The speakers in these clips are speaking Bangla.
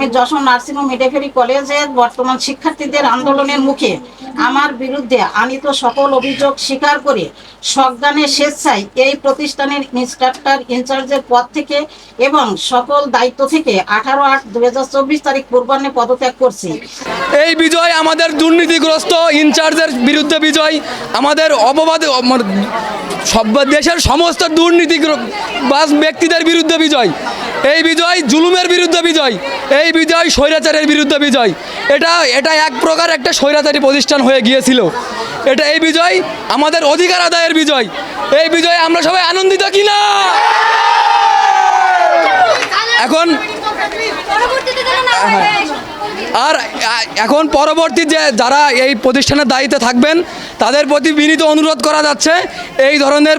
আমি যশোর নার্সিং হোম মিডেফেরি কলেজের বর্তমান শিক্ষার্থীদের আন্দোলনের মুখে আমার বিরুদ্ধে আনিত সকল অভিযোগ স্বীকার করে সজ্ঞানে স্বেচ্ছায় এই প্রতিষ্ঠানের ইনস্ট্রাক্টর ইনচার্জের পদ থেকে এবং সকল দায়িত্ব থেকে আঠারো আট দু তারিখ পূর্বাহ্নে পদত্যাগ করছি। এই বিজয় আমাদের দুর্নীতিগ্রস্ত ইনচার্জের বিরুদ্ধে বিজয়। আমাদের অপবাদ, সব দেশের সমস্ত দুর্নীতি বাস ব্যক্তিদের বিরুদ্ধে বিজয়। এই বিজয় জুলুমের বিরুদ্ধে বিজয়। এই বিজয় স্বৈরাচারের বিরুদ্ধে বিজয়। এটা এটা এক প্রকার একটা স্বৈরাচারী প্রতিষ্ঠান হয়ে গিয়েছিল। এটা এই বিজয় আমাদের অধিকার আদায়ের বিজয়। এই বিজয়ে আমরা সবাই আনন্দিত কিনা? এখন আর, এখন পরবর্তী যে যারা এই প্রতিষ্ঠানের দায়িত্বে থাকবেন, তাদের প্রতি বিনীত অনুরোধ করা যাচ্ছে, এই ধরনের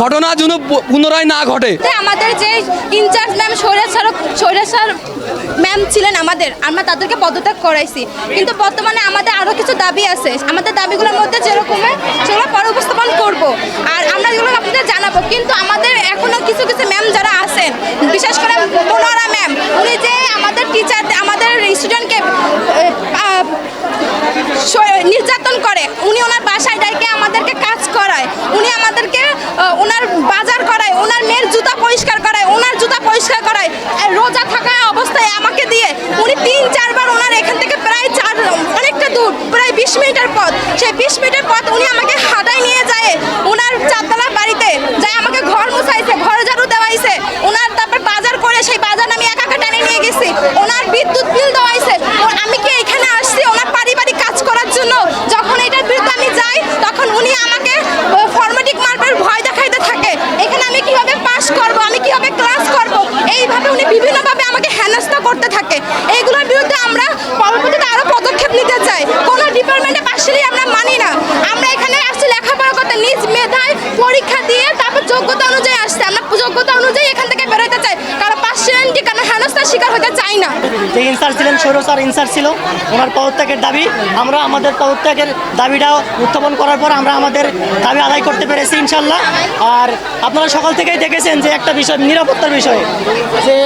ঘটনা যেন পুনরায় না ঘটে। আমাদের যে ইনচার্জ ম্যাম স্বৈরাচার স্বৈরাচার ম্যাম ছিলেন আমাদের, আমরা তাদেরকে পদত্যাগ করাইছি। কিন্তু বর্তমানে আমাদের আরও কিছু দাবি আছে। আমাদের দাবিগুলোর মধ্যে যেরকম সেগুলো পরে উপস্থাপন করব। আর আমরা যেগুলো আপনাদের জানাব। কিন্তু আমাদের এখনও কিছু কিছু ম্যাম যারা আছেন, বিশেষ করে মনোয়ারা ম্যাম, উনি যে আমাদের টিচার আমাদের স্টুডেন্টকে নির্যাতন করে উনি ওনার বাসায় ডাইকে আমাদেরকে কাজ করায় উনি আমাদেরকে আহ, ওনার বাজার করায় ওনার মেয়ের জুতা পরিষ্কার করায় ওনার জুতা পরিষ্কার করায় আর রোজা থাকা অবস্থায় আমাকে দিয়ে উনি তিন চারবার ওনার এখান থেকে প্রায় চার অনেকটা দূর প্রায় বিশ মিনিটের পথ। সেই বিশ মিনিটের পথ উনি আমাকে হাঁটাই নিয়ে যায়। ওনার চারতলা বাড়িতে যায় আমাকে ঘর মুছাইছে, ঘর ঝাড়ু দেওয়াইছে। ওনার তারপর বাজার করে সেই বাজার আমি একা একা টানে নিয়ে গেছি। ওনার বিদ্যুৎ বিল দেওয়াইছে। আমি কি এখানে আসছি? ওনার পারিবারিক কাজ করার জন্য। যখন এটার বিরুদ্ধে আমি যাই, তখন উনি আমাকে ফর্মেটিক মার্কের ভয় দেখাইতে থাকে। এখানে আমি কীভাবে পাস করব? আমি কীভাবে ক্লাস করব? এইভাবে উনি বিভিন্নভাবে আমাকে হেনস্থা করতে থাকে। এইগুলোর বিরুদ্ধে আমরা পরবর্তীতে নিতে চাই কোনো ডিপার্টমেন্টে পাশলেই আমরা মানি না আমরা এখানে আসছি লেখাপড়া করতে নিজ মেধায় পরীক্ষা দিয়ে তারপর যোগ্যতা অনুযায়ী আসছে আমরা যোগ্যতা অনুযায়ী এখান থেকে বেরোতে চাই কারণ পার্সেন্টই হেনস্থার শিকার হতে চাই না। যে ইনসার্জ ছিলেন সৌর স্যার ইনসার্জ ছিল। ওনার পদত্যাগের দাবি, আমরা আমাদের পদত্যাগের দাবিটা উত্থাপন করার পর আমরা আমাদের দাবি আদায় করতে পেরেছি, ইনশাল্লাহ। আর আপনারা সকাল থেকেই দেখেছেন যে একটা বিষয়, নিরাপত্তার বিষয়ে, যে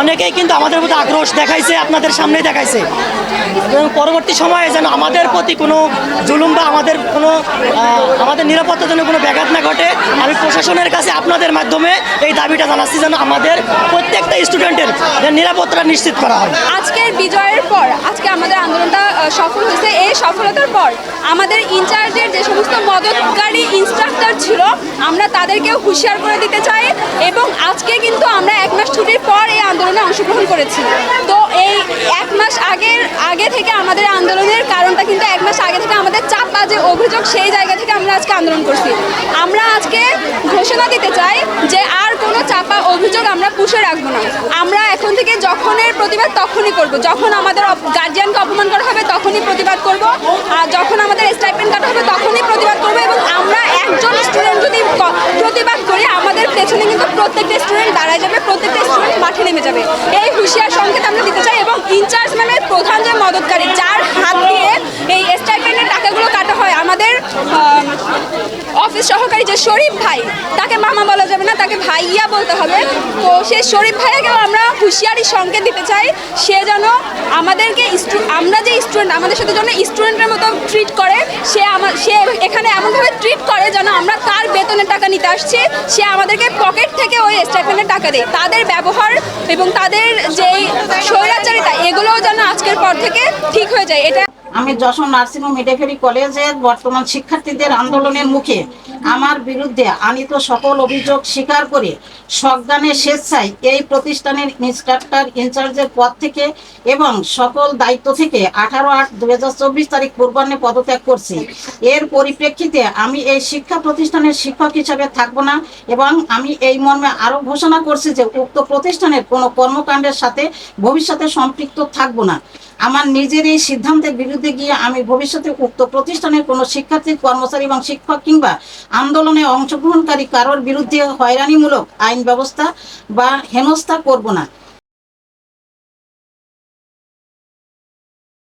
অনেকেই কিন্তু আমাদের প্রতি আক্রোশ দেখাইছে, আপনাদের সামনেই দেখাইছে। এবং পরবর্তী সময়ে যেন আমাদের প্রতি কোনো জুলুম বা আমাদের কোনো আমাদের নিরাপত্তার জন্য কোনো ব্যাঘাত না ঘটে, আমি প্রশাসনের কাছে আপনাদের মাধ্যমে এই দাবিটা জানাচ্ছি যেন আমাদের প্রত্যেকটা স্টুডেন্টের নিরাপত্তা নিশ্চিত করা হয়। আজকের বিজয়ের পর, আজকে আমাদের আন্দোলনটা সফল হয়েছে। এই সফলতার পর আমাদের ইনচার্জের যে সমস্ত মদতকারী ইনস্ট্রাক্টর ছিল, আমরা তাদেরকেও হুঁশিয়ার করে দিতে চাই এবং আজকে কিন্তু আমরা এক মাস ছুটির পর এই আন্দোলনে অংশগ্রহণ করেছি। তো এই এক মাস আগের, আগে থেকে আমাদের আন্দোলনের কারণটা কিন্তু এক মাস আগে থেকে আমাদের চাপা যে অভিযোগ, সেই জায়গা থেকে আমরা আজকে আন্দোলন করছি। আমরা আজকে ঘোষণা দিতে চাই যে আর চাপা অভিযোগ আমরা পুষে রাখব না। আমরা এখন থেকে যখনের প্রতিবাদ তখনই করব। যখন আমাদের গার্জিয়ানকে অপমান করা হবে, তখনই প্রতিবাদ করব। আর যখন আমাদের স্টাইপেন্ড কাটা হবে, তখনই প্রতিবাদ করব এবং আমরা একজন স্টুডেন্ট যদি প্রতিবাদ করি, আমাদের পেছনে কিন্তু প্রত্যেকটা স্টুডেন্ট দাঁড়ায় যাবে, প্রত্যেকটা স্টুডেন্ট মাঠে নেমে যাবে। এই হুঁশিয়ার সংকেত আমরা দিতে চাই এবং ইনচার্জ ম্যামের প্রধান যে মদতকারী, যার হাত দিয়ে এই স্টাইপেন্ডের টাকাগুলো কাটা হয় আমাদের আহ, অফিস সহকারী যে শরীফ ভাই, তাকে মামা বলা যাবে না, তাকে ভাইয়া বলতে হবে। তো সেই শরীফ ভাইয়াকেও আমরা হুঁশিয়ারি সংকেত দিতে চাই, সে যেন আমাদেরকে আমরা যে স্টুডেন্ট আমাদের সাথে যেন স্টুডেন্টের মতো ট্রিট করে, সে আমার সে এখানে এমনভাবে ট্রিট করে যেন আমরা তার বেতনের টাকা নিতে আসছি, সে আমাদেরকে পকেট থেকে ওই স্টাইপেন্ডের টাকা দেয়। তাদের ব্যবহার এবং তাদের যেই স্বৈরাচারিতা, এগুলোও যেন আজকের পর থেকে ঠিক হয়ে যায়। এটা আমি যশোর নার্সিং হোম মিডেফেরি কলেজের বর্তমান শিক্ষার্থীদের আন্দোলনের মুখে আমার বিরুদ্ধে আনিত সকল অভিযোগ স্বীকার করে সজ্ঞানে স্বেচ্ছায় এই প্রতিষ্ঠানের ইনস্ট্রাক্টর ইনচার্জের পদ থেকে এবং সকল দায়িত্ব থেকে আঠারো আট দু তারিখ পূর্বাহ্নে পদত্যাগ করছি। এর পরিপ্রেক্ষিতে আমি এই শিক্ষা প্রতিষ্ঠানের শিক্ষক হিসাবে থাকব না এবং আমি এই মর্মে আরও ঘোষণা করছি যে উক্ত প্রতিষ্ঠানের কোনো কর্মকাণ্ডের সাথে ভবিষ্যতে সম্পৃক্ত থাকব না। আমার নিজের এই সিদ্ধান্তের বিরুদ্ধে গিয়ে আমি ভবিষ্যতে উক্ত প্রতিষ্ঠানের কোনো শিক্ষার্থী, কর্মচারী এবং শিক্ষক কিংবা আন্দোলনে অংশগ্রহণকারী কারোর বিরুদ্ধে হয়রানিমূলক আইন ব্যবস্থা বা হেনস্থা করব না।